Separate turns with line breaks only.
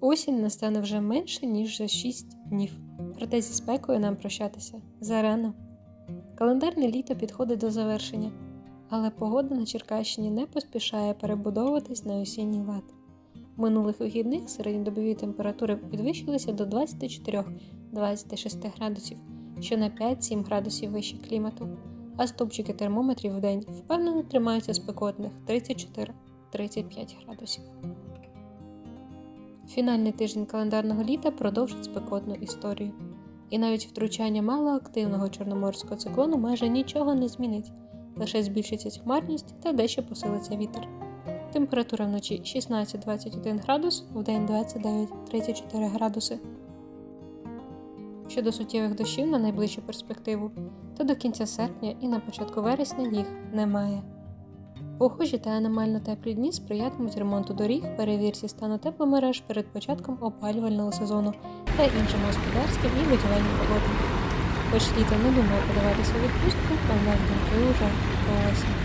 Осінь настане вже менше, ніж за 6 днів. Проте зі спекою нам прощатися зарано. Календарне літо підходить до завершення, але погода на Черкащині не поспішає перебудовуватись на осінній лад. Минулих вихідних середньодобові температури підвищилися до 24-26 градусів, що на 5-7 градусів вище клімату, а стовпчики термометрів в день впевнено тримаються спекотних 34-35 градусів. Фінальний тиждень календарного літа продовжить спекотну історію. І навіть втручання малоактивного чорноморського циклону майже нічого не змінить, лише збільшиться хмарність та дещо посилиться вітер. Температура вночі 16-21 градус, вдень 29-34 градуси. Щодо суттєвих дощів на найближчу перспективу, то до кінця серпня і на початку вересня їх немає. Похожі та аномально теплі дні сприятимуть ремонту доріг, перевірці стану тепломереж перед початком опалювального сезону та іншим господарським і будівельним роботам. Хоч літо не думає подаватися відпустку, однак думки уже осінь.